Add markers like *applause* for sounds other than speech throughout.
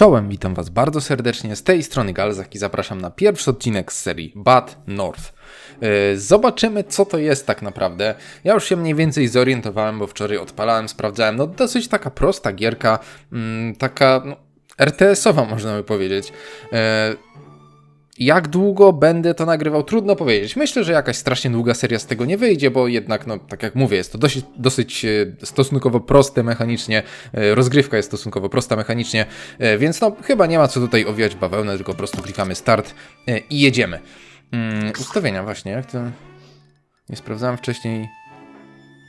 Czołem, witam Was bardzo serdecznie. Z tej strony Galzak i zapraszam na pierwszy odcinek z serii Bad North. Yy, Zobaczymy, co to jest tak naprawdę. Ja już się mniej więcej zorientowałem, bo wczoraj odpalałem, sprawdzałem. No, dosyć taka prosta gierka, mm, taka no, RTS-owa, można by powiedzieć. Jak długo będę to nagrywał, trudno powiedzieć. Myślę, że jakaś strasznie długa seria z tego nie wyjdzie, bo jednak, no tak jak mówię, jest to dosyć, dosyć e, stosunkowo proste mechanicznie, e, rozgrywka jest stosunkowo prosta mechanicznie, e, więc no chyba nie ma co tutaj owijać bawełnę, tylko po prostu klikamy start i jedziemy. Mm, ustawienia właśnie, jak to... Nie sprawdzałem wcześniej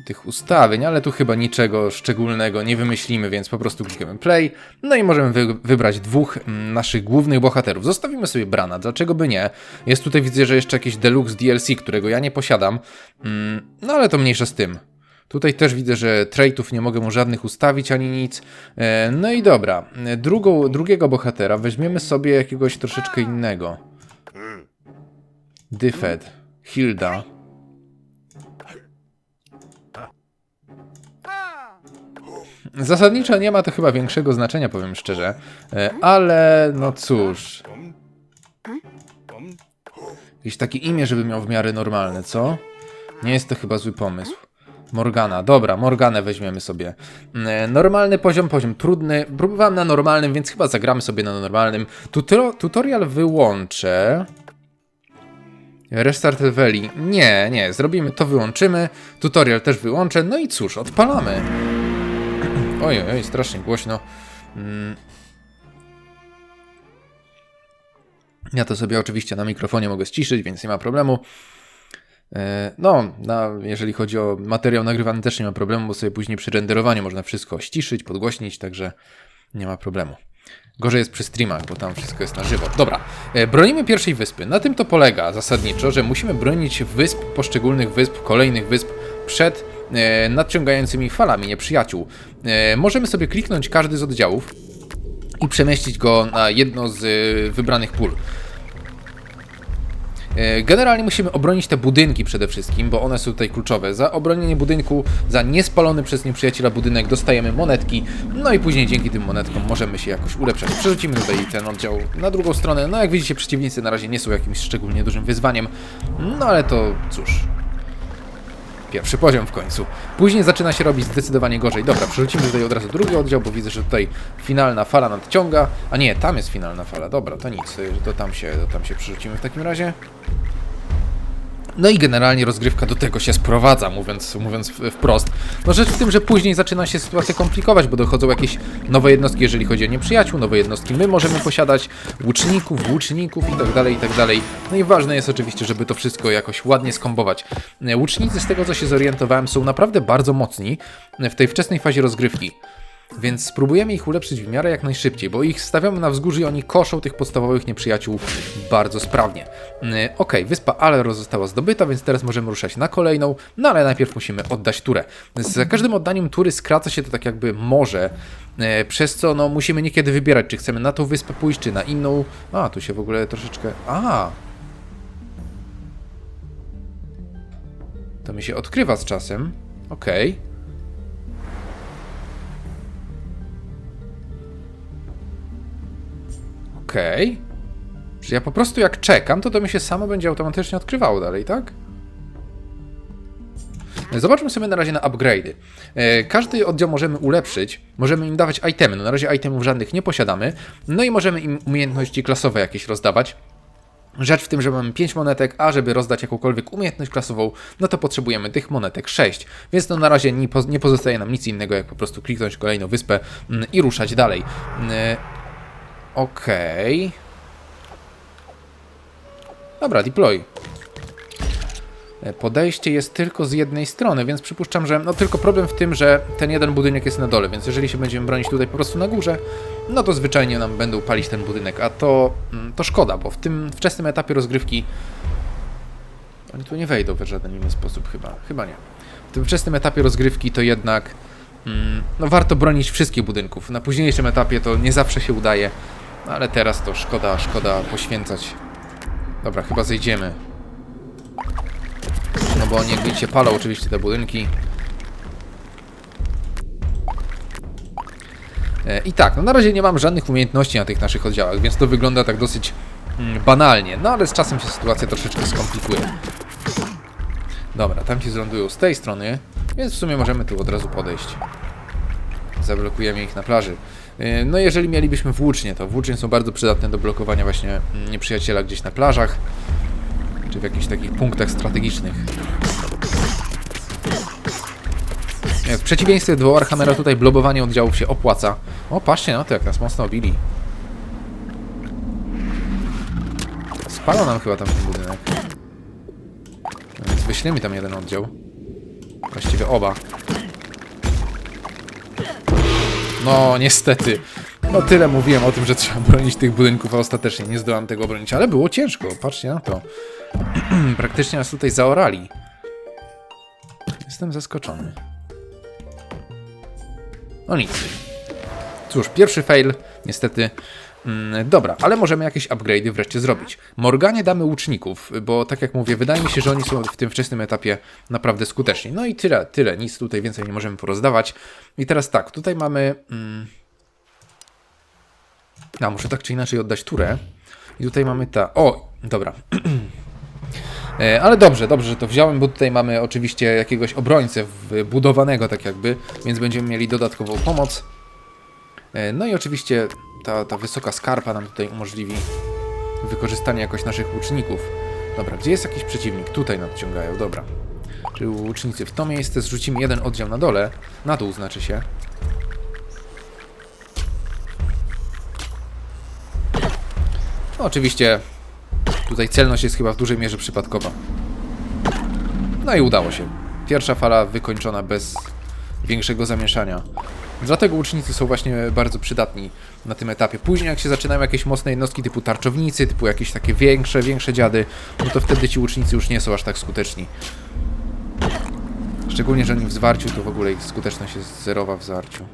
tych ustawień, ale tu chyba niczego szczególnego nie wymyślimy, więc po prostu klikamy play. No i możemy wy wybrać dwóch mm, naszych głównych bohaterów. Zostawimy sobie Brana, dlaczego by nie? Jest tutaj widzę, że jeszcze jakieś deluxe DLC, którego ja nie posiadam. Mm, no ale to mniejsza z tym. Tutaj też widzę, że traitów nie mogę mu żadnych ustawić ani nic. E, No i dobra, E, Drugą, drugiego bohatera weźmiemy sobie jakiegoś troszeczkę innego. Dyfed, Hilda. Zasadniczo nie ma to chyba większego znaczenia, powiem szczerze, E, ale no cóż. Jakieś takie imię, żeby miał w miarę normalne, co? Nie jest to chyba zły pomysł. Morgana, dobra, Morganę weźmiemy sobie. E, Normalny poziom, poziom trudny. Próbowałem na normalnym, więc chyba zagramy sobie na normalnym. Tutro, tutorial wyłączę. Restart leveli. Nie, nie, zrobimy to, wyłączymy. Tutorial też wyłączę. No i cóż, odpalamy. Oj, oj, oj, strasznie głośno. Mm. Ja to sobie oczywiście na mikrofonie mogę ściszyć, więc nie ma problemu. E, No, na, jeżeli chodzi o materiał nagrywany, też nie ma problemu, bo sobie później przy renderowaniu można wszystko ściszyć, podgłośnić, także nie ma problemu. Gorzej jest przy streamach, bo tam wszystko jest na żywo. Dobra, e, bronimy pierwszej wyspy. Na tym to polega zasadniczo, że musimy bronić wysp, poszczególnych wysp, kolejnych wysp przed e, nadciągającymi falami nieprzyjaciół. E, możemy sobie kliknąć każdy z oddziałów i przemieścić go na jedno z e, wybranych pól. Generalnie musimy obronić te budynki przede wszystkim, bo one są tutaj kluczowe. Za obronienie budynku, za niespalony przez nieprzyjaciela budynek dostajemy monetki, no i później dzięki tym monetkom możemy się jakoś ulepszać. Przerzucimy tutaj ten oddział na drugą stronę. No jak widzicie, przeciwnicy na razie nie są jakimś szczególnie dużym wyzwaniem, no ale to cóż. Pierwszy poziom w końcu. Później zaczyna się robić zdecydowanie gorzej. Dobra, przerzucimy tutaj od razu drugi oddział, bo widzę, że tutaj finalna fala nadciąga. A nie, tam jest finalna fala. Dobra, to nic, to tam się, to tam się przerzucimy w takim razie. No i generalnie rozgrywka do tego się sprowadza, mówiąc, mówiąc wprost. No rzecz w tym, że później zaczyna się sytuacja komplikować, bo dochodzą jakieś nowe jednostki, jeżeli chodzi o nieprzyjaciół, nowe jednostki my możemy posiadać, łuczników, łuczników i tak dalej, i tak dalej. No i ważne jest oczywiście, żeby to wszystko jakoś ładnie skombować. E, Łucznicy, z tego co się zorientowałem, są naprawdę bardzo mocni w tej wczesnej fazie rozgrywki. Więc spróbujemy ich ulepszyć w miarę jak najszybciej, bo ich stawiamy na wzgórzu i oni koszą tych podstawowych nieprzyjaciół bardzo sprawnie. Yy, Okej, wyspa Alero została zdobyta, więc teraz możemy ruszać na kolejną, no ale najpierw musimy oddać turę. Za każdym oddaniem tury skraca się to tak jakby morze, yy, przez co no, musimy niekiedy wybierać, czy chcemy na tą wyspę pójść, czy na inną. A, tu się w ogóle troszeczkę... A! To mi się odkrywa z czasem. Okej. Okej. Czy ja po prostu jak czekam, to to mi się samo będzie automatycznie odkrywało dalej, tak? Zobaczmy sobie na razie na upgrade'y. E, Każdy oddział możemy ulepszyć, możemy im dawać itemy. No na razie itemów żadnych nie posiadamy. No i możemy im umiejętności klasowe jakieś rozdawać. Rzecz w tym, że mamy 5 monetek, a żeby rozdać jakąkolwiek umiejętność klasową, no to potrzebujemy tych monetek 6. Więc no na razie nie, poz- nie pozostaje nam nic innego, jak po prostu kliknąć kolejną wyspę mm, i ruszać dalej. Okej. Dobra, deploy. E, Podejście jest tylko z jednej strony, więc przypuszczam, że no tylko problem w tym, że ten jeden budynek jest na dole, więc jeżeli się będziemy bronić tutaj po prostu na górze, no to zwyczajnie nam będą palić ten budynek, a to, mm, to szkoda, bo w tym wczesnym etapie rozgrywki oni tu nie wejdą w żaden inny sposób chyba, chyba nie. W tym wczesnym etapie rozgrywki to jednak mm, no warto bronić wszystkich budynków. Na późniejszym etapie to nie zawsze się udaje, no ale teraz to szkoda, szkoda poświęcać. Dobra, chyba zejdziemy. No bo oni jak widzicie palą oczywiście te budynki. E, I tak, no na razie nie mam żadnych umiejętności na tych naszych oddziałach, więc to wygląda tak dosyć mm, banalnie. No ale z czasem się sytuacja troszeczkę skomplikuje. Dobra, tam ci zlądują z tej strony, więc w sumie możemy tu od razu podejść. Zablokujemy ich na plaży. Yy, No jeżeli mielibyśmy włócznie, to włócznie są bardzo przydatne do blokowania właśnie mm, nieprzyjaciela gdzieś na plażach, czy w jakichś takich punktach strategicznych. Nie, W przeciwieństwie do Warhammera tutaj blobowanie oddziałów się opłaca. O, patrzcie na to, jak nas mocno obili. Spalą nam chyba tam ten budynek. No Więc wyślemy tam jeden oddział. Właściwie oba. No, niestety. No tyle mówiłem o tym, że trzeba bronić tych budynków, a ostatecznie nie zdołam tego bronić, ale było ciężko, patrzcie na to. *clears throat* Praktycznie nas tutaj zaorali. Jestem zaskoczony. No nic. Cóż, pierwszy fail, niestety. Mm, dobra, ale możemy jakieś upgrade'y wreszcie zrobić. Morganie damy łuczników, bo tak jak mówię, wydaje mi się, że oni są w tym wczesnym etapie naprawdę skuteczni. No i tyle, tyle, nic tutaj więcej nie możemy porozdawać. I teraz tak, tutaj mamy... Mm, a, muszę tak czy inaczej oddać turę. I tutaj mamy ta... O, dobra. *clears throat* E, Ale dobrze, dobrze, że to wziąłem, bo tutaj mamy oczywiście jakiegoś obrońcę budowanego tak jakby, więc będziemy mieli dodatkową pomoc. E, No i oczywiście ta, ta wysoka skarpa nam tutaj umożliwi wykorzystanie jakoś naszych łuczników. Dobra, gdzie jest jakiś przeciwnik? Tutaj nadciągają, dobra. Czyli łucznicy w to miejsce, zrzucimy jeden oddział na dole, na dół znaczy się. No, oczywiście tutaj celność jest chyba w dużej mierze przypadkowa. No i udało się. Pierwsza fala wykończona bez większego zamieszania. Dlatego łucznicy są właśnie bardzo przydatni na tym etapie. Później jak się zaczynają jakieś mocne jednostki typu tarczownicy, typu jakieś takie większe, większe dziady, no to wtedy ci łucznicy już nie są aż tak skuteczni. Szczególnie, że oni w zwarciu to w ogóle ich skuteczność jest zerowa w zwarciu.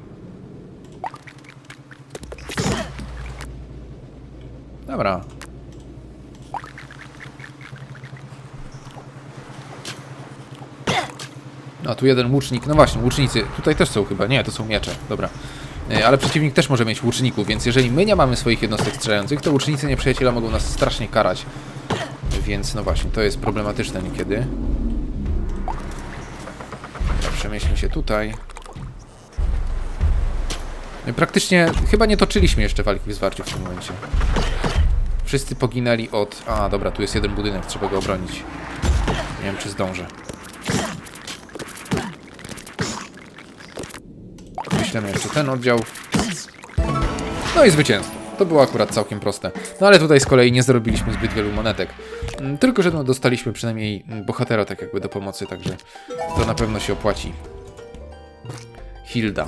Dobra. No tu jeden łucznik, no właśnie, łucznicy, tutaj też są chyba, nie, to są miecze, dobra. E, Ale przeciwnik też może mieć łuczników, więc jeżeli my nie mamy swoich jednostek strzelających, to łucznicy nieprzyjaciela mogą nas strasznie karać. Więc no właśnie, to jest problematyczne niekiedy. Przemieślmy się tutaj. I Praktycznie chyba nie toczyliśmy jeszcze walki w zwarciu w tym momencie. Wszyscy poginęli od... A, dobra, tu jest jeden budynek, trzeba go obronić. Nie wiem, czy zdążę. Wyślemy jeszcze ten oddział. No i zwycięstwo. To było akurat całkiem proste. No ale tutaj z kolei nie zarobiliśmy zbyt wielu monetek. Mm, Tylko, że no, dostaliśmy przynajmniej mm, bohatera tak jakby do pomocy, także to na pewno się opłaci. Hilda.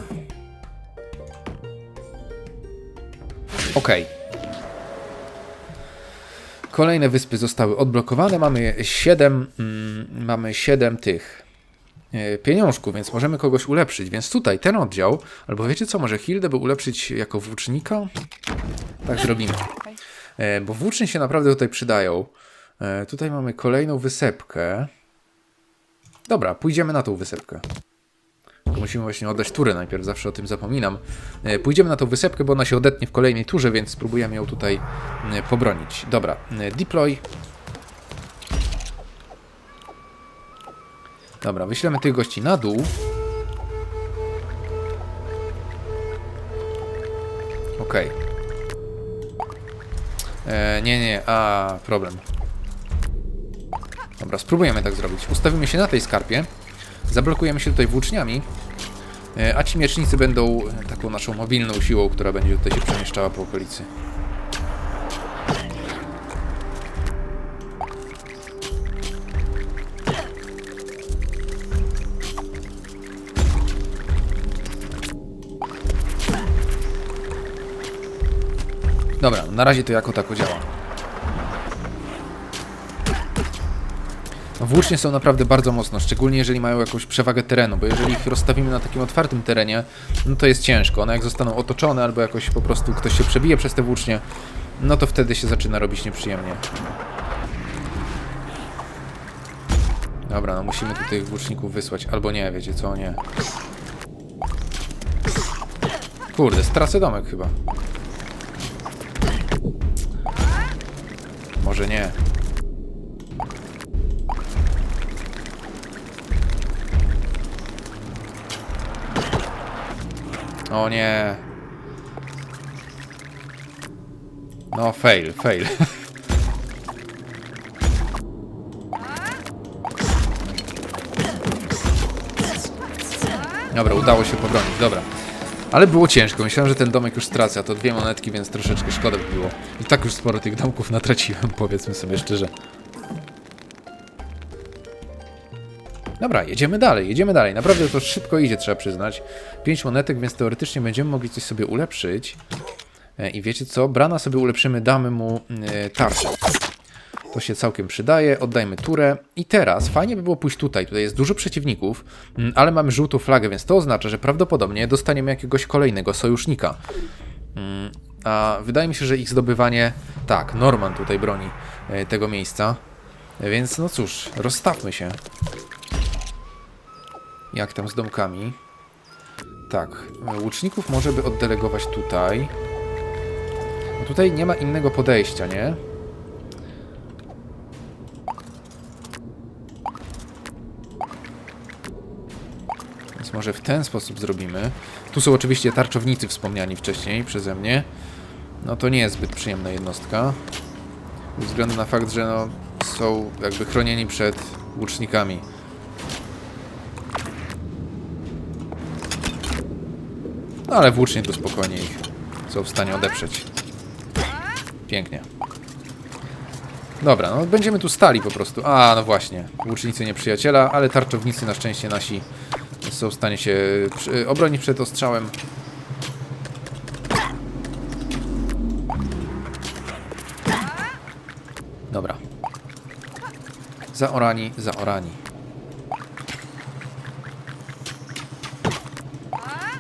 Okej. Kolejne wyspy zostały odblokowane. Mamy 7, mm, mamy 7 tych e, pieniążków, więc możemy kogoś ulepszyć. Więc tutaj ten oddział, albo wiecie co, może Hildę by ulepszyć jako włócznika? Tak zrobimy. E, Bo włócznie się naprawdę tutaj przydają. E, Tutaj mamy kolejną wysepkę. Dobra, pójdziemy na tą wysepkę. Musimy właśnie oddać turę najpierw, zawsze o tym zapominam. Pójdziemy na tą wysepkę, bo ona się odetnie w kolejnej turze, więc spróbujemy ją tutaj pobronić. Dobra, deploy. Dobra, wyślemy tych gości na dół. Okej. E, Nie, nie, a problem. Dobra, spróbujemy tak zrobić. Ustawimy się na tej skarpie. Zablokujemy się tutaj włóczniami. e, A ci miecznicy będą taką naszą mobilną siłą, która będzie tutaj się przemieszczała po okolicy. Na razie to jako tako działa. No, Włócznie są naprawdę bardzo mocno, szczególnie jeżeli mają jakąś przewagę terenu, bo jeżeli ich rozstawimy na takim otwartym terenie, no to jest ciężko. One jak zostaną otoczone albo jakoś po prostu ktoś się przebije przez te włócznie, no to wtedy się zaczyna robić nieprzyjemnie. Dobra, no musimy tu tych włóczników wysłać, albo nie, wiecie co, nie. Kurde, stracę domek chyba. Może nie. O nie. No, fail, fail. *laughs* Dobra, udało się pobronić, dobra. Ale było ciężko, myślałem, że ten domek już stracę, a to dwie monetki, więc troszeczkę szkoda by było. I tak już sporo tych domków *laughs* natraciłem, powiedzmy sobie szczerze. Dobra, jedziemy dalej, jedziemy dalej. Naprawdę to szybko idzie, trzeba przyznać. 5 monetek, więc teoretycznie będziemy mogli coś sobie ulepszyć. E, I wiecie co? Brana sobie ulepszymy, damy mu e, tarczę. To się całkiem przydaje. Oddajmy turę. I teraz fajnie by było pójść tutaj. Tutaj jest dużo przeciwników, mm, ale mamy żółtą flagę, więc to oznacza, że prawdopodobnie dostaniemy jakiegoś kolejnego sojusznika. Mm, A wydaje mi się, że ich zdobywanie. Tak, Norman tutaj broni e, tego miejsca. Więc no cóż, rozstawmy się. Jak tam z domkami? Tak, e, łuczników może by oddelegować tutaj. No tutaj nie ma innego podejścia, nie? Może w ten sposób zrobimy. Tu są oczywiście tarczownicy wspomniani wcześniej przeze mnie. No to nie jest zbyt przyjemna jednostka. Ze względu na fakt, że no, są jakby chronieni przed łucznikami. No ale włócznie to spokojnie ich są w stanie odeprzeć. Pięknie. Dobra, no będziemy tu stali po prostu. A, no właśnie. Łucznicy nieprzyjaciela, ale tarczownicy na szczęście nasi są w stanie się przy- obronić przed ostrzałem. Dobra. Zaorani, zaorani.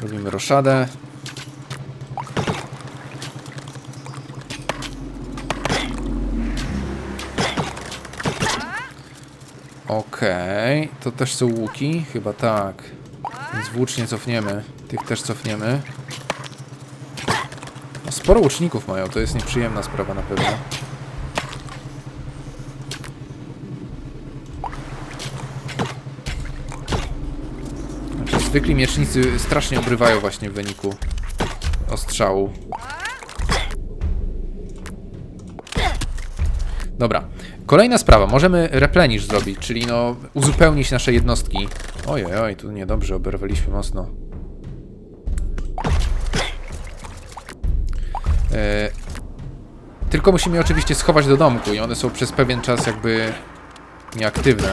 Robimy roszadę. Okej, to też są łuki? Chyba tak. Więc włócznie cofniemy. Tych też cofniemy. No, sporo łuczników mają, to jest nieprzyjemna sprawa na pewno. Znaczy, zwykli miecznicy strasznie obrywają właśnie w wyniku ostrzału. Dobra. Kolejna sprawa. Możemy replenish zrobić, czyli no uzupełnić nasze jednostki. Ojej, oj, tu niedobrze oberwaliśmy mocno. E, tylko musimy je oczywiście schować do domku i one są przez pewien czas jakby nieaktywne.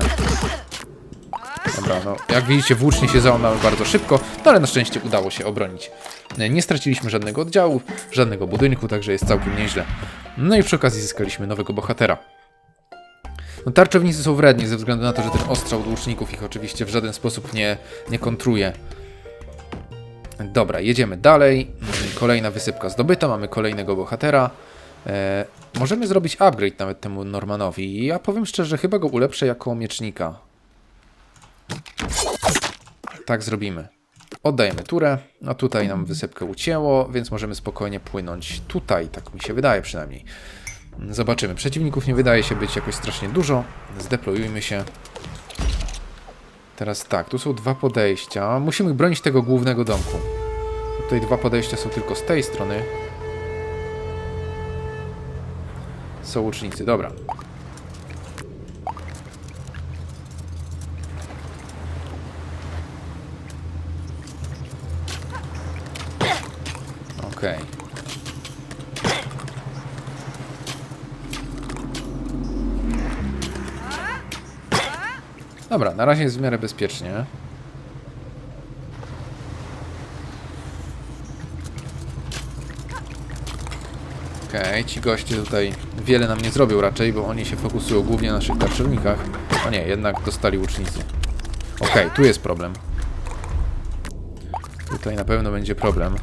Dobra, no jak widzicie włócznie się załamały bardzo szybko, no ale na szczęście udało się obronić. E, Nie straciliśmy żadnego oddziału, żadnego budynku, także jest całkiem nieźle. No i przy okazji zyskaliśmy nowego bohatera. No, tarczownicy są wredni ze względu na to, że ten ostrzał od łuczników ich oczywiście w żaden sposób nie, nie kontruje. Dobra, jedziemy dalej. Kolejna wysypka zdobyta, mamy kolejnego bohatera. E, możemy zrobić upgrade nawet temu Normanowi. Ja powiem szczerze, chyba go ulepszę jako miecznika. Tak zrobimy. Oddajemy turę. No tutaj nam wysypkę ucięło, więc możemy spokojnie płynąć tutaj, tak mi się wydaje przynajmniej. Zobaczymy. Przeciwników nie wydaje się być jakoś strasznie dużo. Zdeployujmy się. Teraz tak, tu są dwa podejścia. Musimy bronić tego głównego domku. Tutaj dwa podejścia są tylko z tej strony. Są łucznicy, dobra. Dobra, na razie jest w miarę bezpiecznie. Okej, ci goście tutaj wiele nam nie zrobią raczej, bo oni się fokusują głównie na naszych tarczownikach. O nie, jednak dostali łucznicy. Okej, tu jest problem. Tutaj na pewno będzie problem.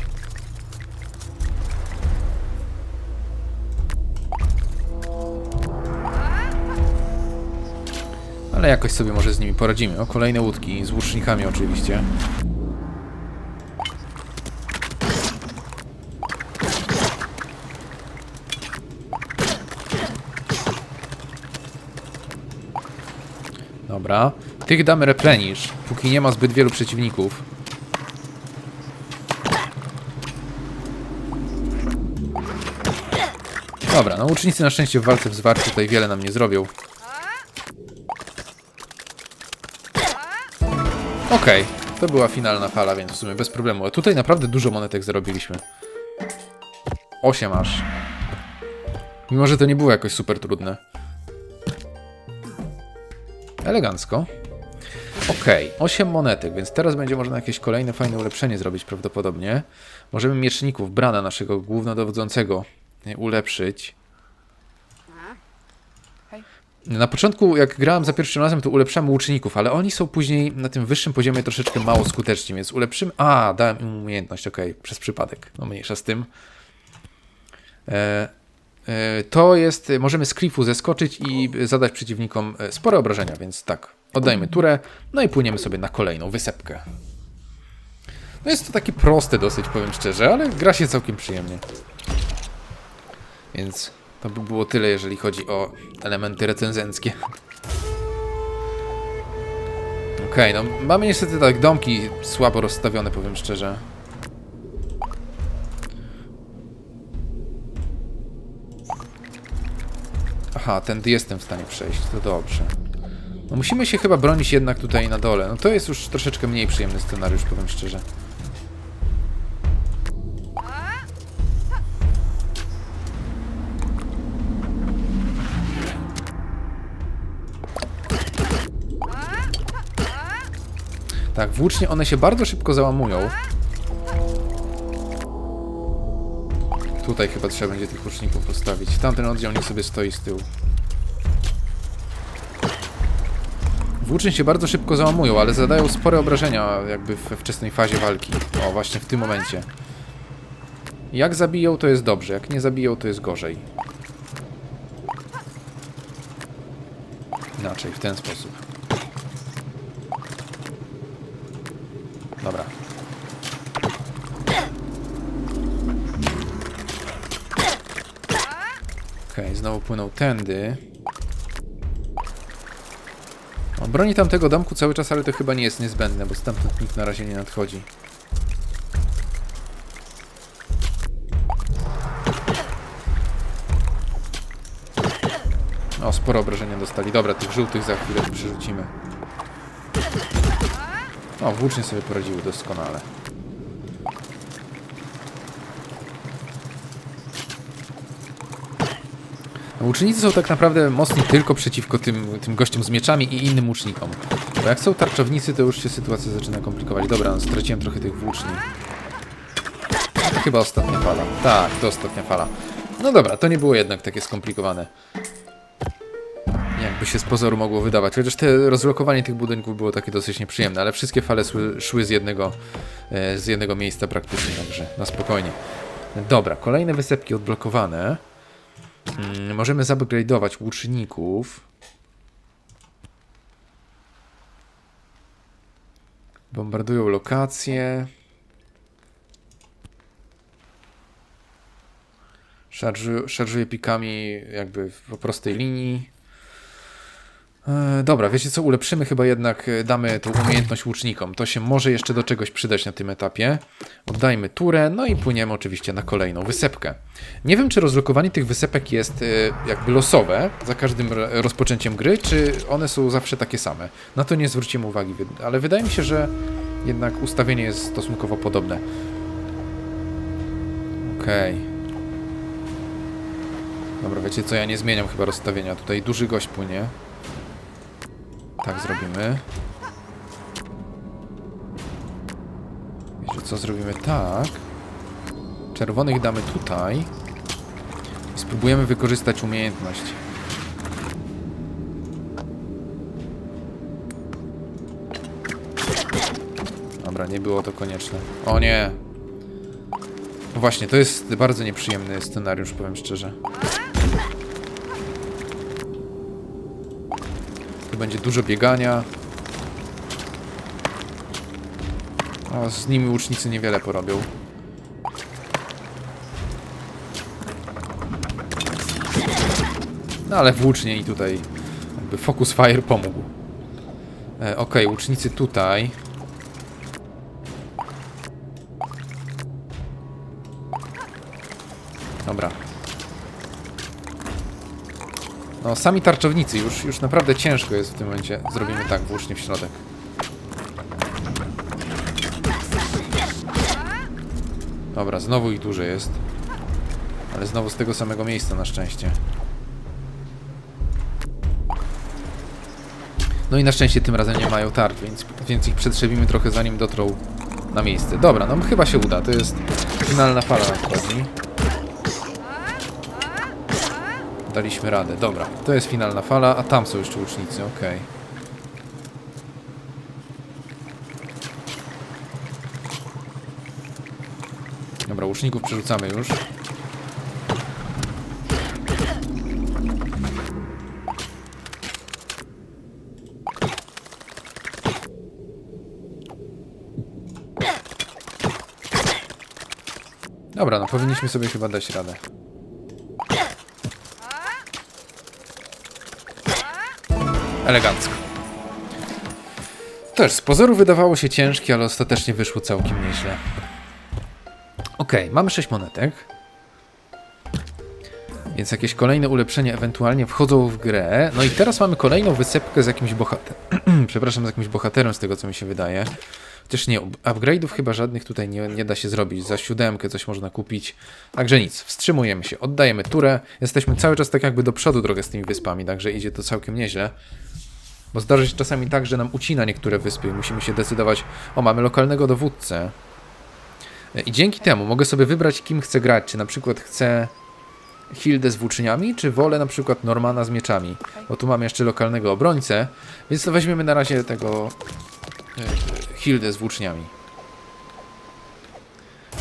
Ale jakoś sobie może z nimi poradzimy. O, kolejne łódki, z łucznikami oczywiście. Dobra. Tych damy replenisz, póki nie ma zbyt wielu przeciwników. Dobra, no łucznicy na szczęście w walce w zwarciu tutaj wiele nam nie zrobią. Okej, to była finalna fala, więc w sumie bez problemu. A tutaj naprawdę dużo monetek zarobiliśmy. 8 aż. Mimo, że to nie było jakoś super trudne. Elegancko. Okej, 8 monetek, więc teraz będzie można jakieś kolejne fajne ulepszenie zrobić prawdopodobnie. Możemy mieczników, Brana, naszego głównodowodzącego, ulepszyć. Na początku, jak grałem za pierwszym razem, to ulepszamy łuczników, ale oni są później na tym wyższym poziomie troszeczkę mało skuteczni, więc ulepszymy... A, dałem im umiejętność, okej, przez przypadek. No mniejsza z tym. E, e, to jest... Możemy z klifu zeskoczyć i zadać przeciwnikom e, spore obrażenia, więc tak. Oddajmy turę, no i płyniemy sobie na kolejną wysepkę. No jest to takie proste dosyć, powiem szczerze, ale gra się całkiem przyjemnie. Więc to by było tyle, jeżeli chodzi o elementy recenzenckie. Okej, no mamy niestety tak domki słabo rozstawione, powiem szczerze. Aha, tędy jestem w stanie przejść, to dobrze. No musimy się chyba bronić jednak tutaj na dole. No to jest już troszeczkę mniej przyjemny scenariusz, powiem szczerze. Tak, włócznie one się bardzo szybko załamują. Tutaj chyba trzeba będzie tych łuczników postawić. Tamten oddział niech sobie stoi z tyłu. Włóczyn się bardzo szybko załamują, ale zadają spore obrażenia jakby we wczesnej fazie walki. O, właśnie w tym momencie. Jak zabiją, to jest dobrze. Jak nie zabiją, to jest gorzej. Inaczej, w ten sposób. Dobra. Okej, znowu płynął tędy. On broni tamtego domku cały czas, ale to chyba nie jest niezbędne, bo stamtąd nikt na razie nie nadchodzi. O, sporo obrażenia dostali. Dobra, tych żółtych za chwilę przerzucimy. O, włócznie sobie poradziły doskonale. Łucznicy są tak naprawdę mocni tylko przeciwko tym, tym gościom z mieczami i innym łucznikom. Bo jak są tarczownicy, to już się sytuacja zaczyna komplikować. Dobra, no, straciłem trochę tych włóczni. Chyba ostatnia fala. Tak, to ostatnia fala. No dobra, to nie było jednak takie skomplikowane. Jakby się z pozoru mogło wydawać. Chociaż te rozlokowanie tych budynków było takie dosyć nieprzyjemne, ale wszystkie fale szły, szły z, jednego, e, z jednego miejsca praktycznie, także na spokojnie. Dobra, kolejne wysepki odblokowane. Mm, możemy zupgrade'ować łuczników. Bombardują lokacje. Szarżuje, szarżuje pikami jakby po prostej linii. E, dobra, wiecie co, ulepszymy chyba jednak, e, damy tą umiejętność łucznikom. To się może jeszcze do czegoś przydać na tym etapie. Oddajmy turę, no i płyniemy oczywiście na kolejną wysepkę. Nie wiem, czy rozlokowanie tych wysepek jest e, jakby losowe za każdym ro- rozpoczęciem gry, czy one są zawsze takie same. Na to nie zwróciłem uwagi, ale wydaje mi się, że jednak ustawienie jest stosunkowo podobne. Okej. Dobra, wiecie co, ja nie zmieniam chyba rozstawienia. Tutaj duży gość płynie. Tak zrobimy. Wiecie co, zrobimy tak. Czerwonych damy tutaj. I spróbujemy wykorzystać umiejętność. Dobra, nie było to konieczne. O nie! No Właśnie, to jest bardzo nieprzyjemny scenariusz, powiem szczerze. Tu będzie dużo biegania. Z nimi łucznicy niewiele porobią. No ale włócznie i tutaj jakby focus fire pomógł. E, Okej, łucznicy tutaj. No, sami tarczownicy, już, już naprawdę ciężko jest w tym momencie. Zrobimy tak, włócznie w środek. Dobra, znowu ich dużo jest. Ale znowu z tego samego miejsca na szczęście. No i na szczęście tym razem nie mają tarcz, więc, więc ich przetrzebimy trochę zanim dotrą na miejsce. Dobra, no chyba się uda. To jest finalna fala nadchodzi. Daliśmy radę. Dobra, to jest finalna fala, a tam są jeszcze łucznicy, okej. Dobra, łuczników przerzucamy już. Dobra, no powinniśmy sobie chyba dać radę. Elegancko. Też z pozoru wydawało się ciężkie, ale ostatecznie wyszło całkiem nieźle. Okej, mamy 6 monetek. Więc jakieś kolejne ulepszenia ewentualnie wchodzą w grę. No i teraz mamy kolejną wysepkę z jakimś bohaterem. *clears throat* Przepraszam, z jakimś bohaterem, z tego co mi się wydaje. Chociaż nie, upgrade'ów chyba żadnych tutaj nie, nie da się zrobić. Za siódemkę coś można kupić. Także nic, wstrzymujemy się, oddajemy turę. Jesteśmy cały czas tak jakby do przodu drogę z tymi wyspami, także idzie to całkiem nieźle. Bo zdarza się czasami tak, że nam ucina niektóre wyspy i musimy się decydować, o mamy lokalnego dowódcę. I dzięki temu mogę sobie wybrać kim chcę grać, czy na przykład chcę Hildę z włóczniami, czy wolę na przykład Normana z mieczami. Bo tu mamy jeszcze lokalnego obrońcę, więc to weźmiemy na razie tego e, Hildę z włóczniami.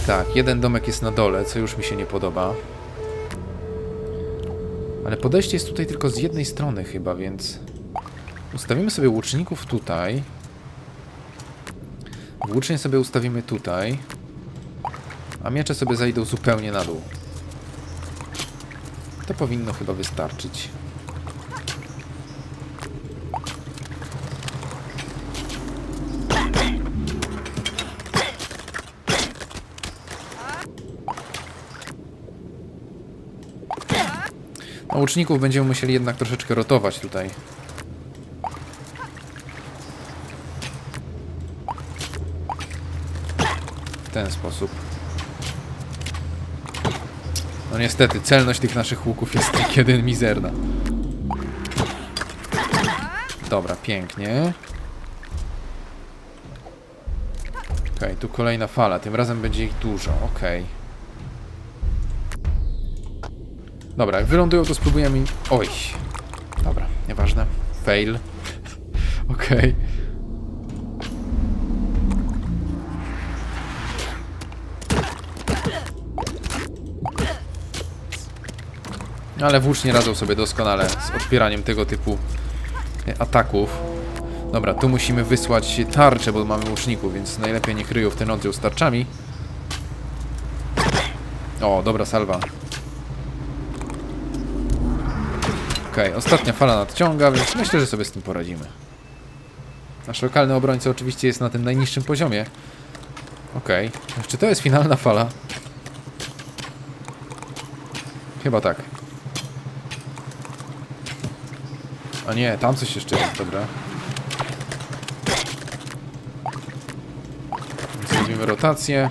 Tak, jeden domek jest na dole, co już mi się nie podoba. Ale podejście jest tutaj tylko z jednej strony chyba, więc... Ustawimy sobie łuczników tutaj. Włócznie sobie ustawimy tutaj. A miecze sobie zajdą zupełnie na dół. To powinno chyba wystarczyć. No, łuczników będziemy musieli jednak troszeczkę rotować tutaj. Ten sposób. No niestety, celność tych naszych łuków jest kiedy mizerna. Dobra, pięknie. Okej, tu kolejna fala. Tym razem będzie ich dużo, okej. Dobra, jak wylądują, to spróbujemy... Oj. Dobra, nieważne. Fail. *laughs* Okej. Ale włócznie radzą sobie doskonale z odpieraniem tego typu e, ataków. Dobra, tu musimy wysłać tarczę, bo mamy łuczników, więc najlepiej niech ryją w ten oddział z tarczami. O, dobra salwa. Okej, ostatnia fala nadciąga, więc myślę, że sobie z tym poradzimy. Nasz lokalny obrońca oczywiście jest na tym najniższym poziomie. Okej, czy to jest finalna fala? Chyba tak. A nie, tam coś jeszcze jest, dobra. Zrobimy rotację.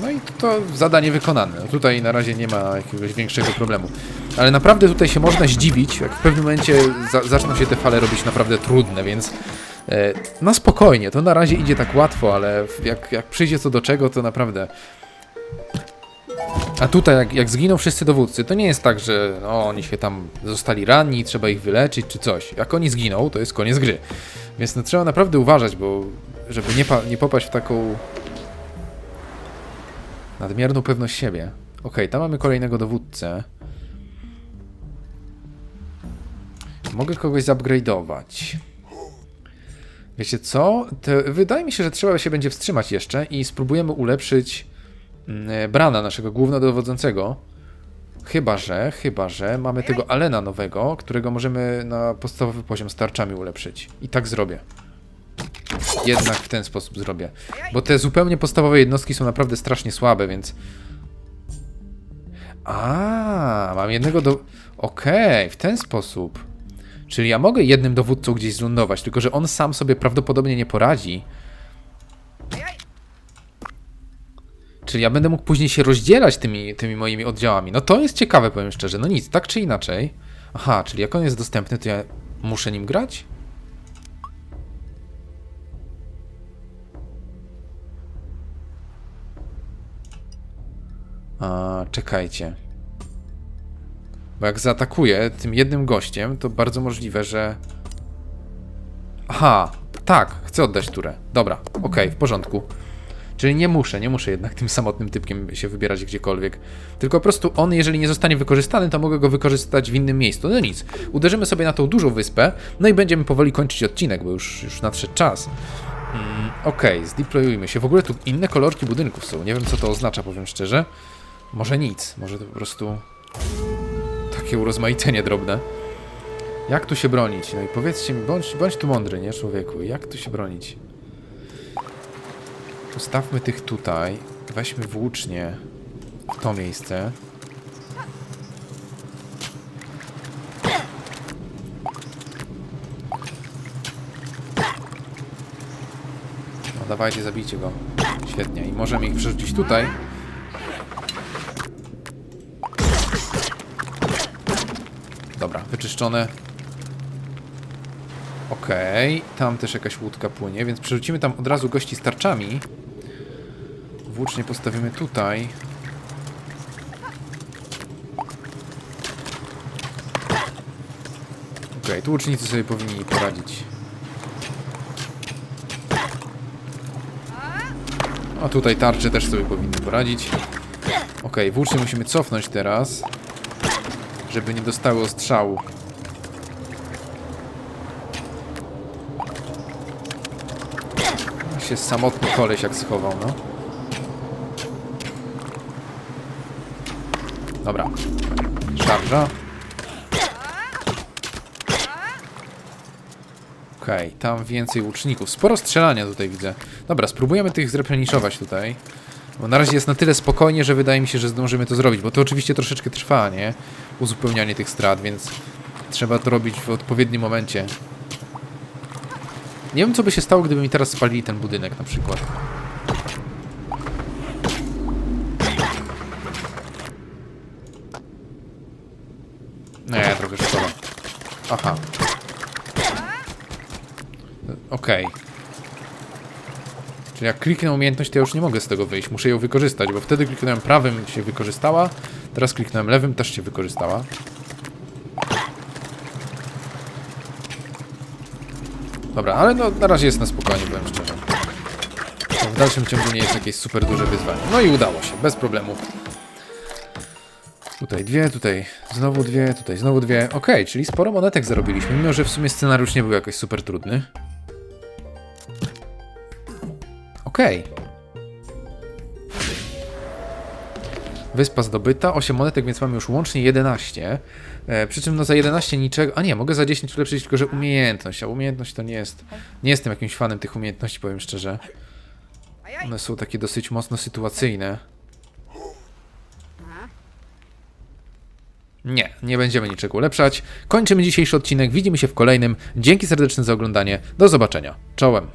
No i to zadanie wykonane. Tutaj na razie nie ma jakiegoś większego problemu. Ale naprawdę tutaj się można zdziwić, jak w pewnym momencie za zaczną się te fale robić naprawdę trudne, więc e, no spokojnie, to na razie idzie tak łatwo, ale jak, jak przyjdzie co do czego, to naprawdę a tutaj, jak, jak zginą wszyscy dowódcy, to nie jest tak, że no, oni się tam zostali ranni, trzeba ich wyleczyć czy coś. Jak oni zginą, to jest koniec gry. Więc no, trzeba naprawdę uważać, bo żeby nie, nie popaść w taką nadmierną pewność siebie. Okej, tam mamy kolejnego dowódcę. Mogę kogoś zupgrade'ować. Wiecie co? Wydaje mi się, że trzeba się będzie wstrzymać jeszcze i spróbujemy ulepszyć Brana, naszego głównodowodzącego. Chyba, że, chyba, że mamy tego Alena nowego, którego możemy na podstawowy poziom z tarczami ulepszyć. I tak zrobię. Jednak w ten sposób zrobię. Bo te zupełnie podstawowe jednostki są naprawdę strasznie słabe, więc... A, mam jednego do... Okej, w ten sposób. Czyli ja mogę jednym dowódcą gdzieś zlądować, tylko że on sam sobie prawdopodobnie nie poradzi. Czyli ja będę mógł później się rozdzielać tymi, tymi moimi oddziałami. No to jest ciekawe, powiem szczerze. No nic, tak czy inaczej. Aha, czyli jak on jest dostępny, to ja muszę nim grać? A, czekajcie. Bo jak zaatakuję tym jednym gościem, to bardzo możliwe, że... Aha, tak, chcę oddać turę. Dobra, okej, w porządku. Czyli nie muszę, nie muszę jednak tym samotnym typkiem się wybierać gdziekolwiek. Tylko po prostu on, jeżeli nie zostanie wykorzystany, to mogę go wykorzystać w innym miejscu. No nic, uderzymy sobie na tą dużą wyspę, no i będziemy powoli kończyć odcinek, bo już, już nadszedł czas. Mm, Okej, zdeployujmy się. W ogóle tu inne kolorki budynków są. Nie wiem, co to oznacza, powiem szczerze. Może nic, może to po prostu takie urozmaicenie drobne. Jak tu się bronić? No i powiedzcie mi, bądź, bądź tu mądry, nie człowieku? Jak tu się bronić? Ustawmy tych tutaj. Weźmy włócznie w to miejsce. No dawajcie, zabijcie go. Świetnie. I możemy ich przerzucić tutaj. Dobra, wyczyszczone. Okej, tam też jakaś łódka płynie, więc przerzucimy tam od razu gości z tarczami. Włócznie postawimy tutaj. Okej, tu łucznicy sobie powinni poradzić. A tutaj tarcze też sobie powinny poradzić. Okej, włócznie musimy cofnąć teraz, żeby nie dostały ostrzału. Się samotny koleś jak schował, no. Dobra. Szarża. Okej, tam więcej łuczników. Sporo strzelania tutaj widzę. Dobra, spróbujemy tych zreplaniszować tutaj. Bo na razie jest na tyle spokojnie, że wydaje mi się, że zdążymy to zrobić, bo to oczywiście troszeczkę trwa, nie? Uzupełnianie tych strat, więc trzeba to robić w odpowiednim momencie. Nie wiem, co by się stało, gdyby mi teraz spalili ten budynek na przykład. Nie, trochę szkoda. Aha. Okej. Czyli jak kliknę umiejętność, to ja już nie mogę z tego wyjść. Muszę ją wykorzystać, bo wtedy kliknąłem prawym, się wykorzystała. Teraz kliknąłem lewym, też się wykorzystała. Dobra, ale no na razie jest na spokojnie, powiem szczerze. W dalszym ciągu nie jest jakieś super duże wyzwanie. No i udało się, bez problemu. Tutaj dwie, tutaj znowu dwie, tutaj znowu dwie. Okej, czyli sporo monetek zarobiliśmy, mimo że w sumie scenariusz nie był jakoś super trudny. Okej. Wyspa zdobyta, 8 monetek, więc mamy już łącznie 11. E, przy czym no za 11 niczego. A nie, mogę za 10 ulepszyć, tylko że umiejętność. A umiejętność to nie jest. Nie jestem jakimś fanem tych umiejętności, powiem szczerze. One są takie dosyć mocno sytuacyjne. Nie, nie będziemy niczego ulepszać. Kończymy dzisiejszy odcinek. Widzimy się w kolejnym. Dzięki serdeczne za oglądanie. Do zobaczenia. Czołem.